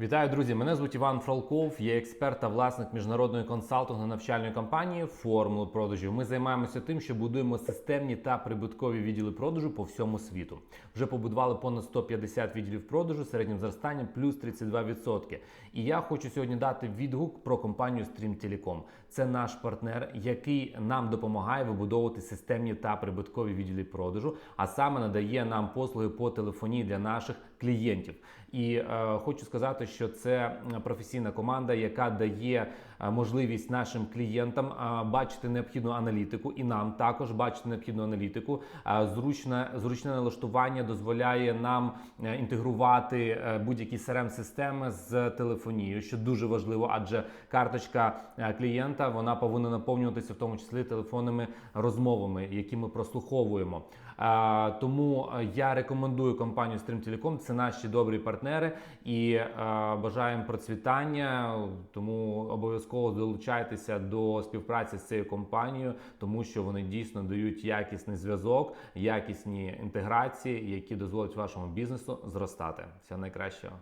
Вітаю, друзі! Мене звуть Іван Фролков, я експерт та власник міжнародної консалтинго-навчальної компанії Формули продажів. Ми займаємося тим, що будуємо системні та прибуткові відділи продажу по всьому світу. Вже побудували понад 150 відділів продажу середнім зростанням плюс 32%. І я хочу сьогодні дати відгук про компанію Stream Telecom. Це наш партнер, який нам допомагає вибудовувати системні та прибуткові відділи продажу, а саме надає нам послуги по телефонії для наших клієнтів. І е, хочу сказати, що це професійна команда, яка дає е, можливість нашим клієнтам е, бачити необхідну аналітику, і нам також бачити необхідну аналітику. Е, зручне зручне налаштування дозволяє нам е, інтегрувати е, будь-які crm системи з телефонією, що дуже важливо, адже карточка е, клієнта вона повинна наповнюватися в тому числі телефонними розмовами, які ми прослуховуємо. Е, Тому е, я рекомендую компанію Stream Telecom. Це наші добрі партнери і е, бажаємо процвітання. Тому обов'язково долучайтеся до співпраці з цією компанією, тому що вони дійсно дають якісний зв'язок, якісні інтеграції, які дозволять вашому бізнесу зростати. Всього найкращого.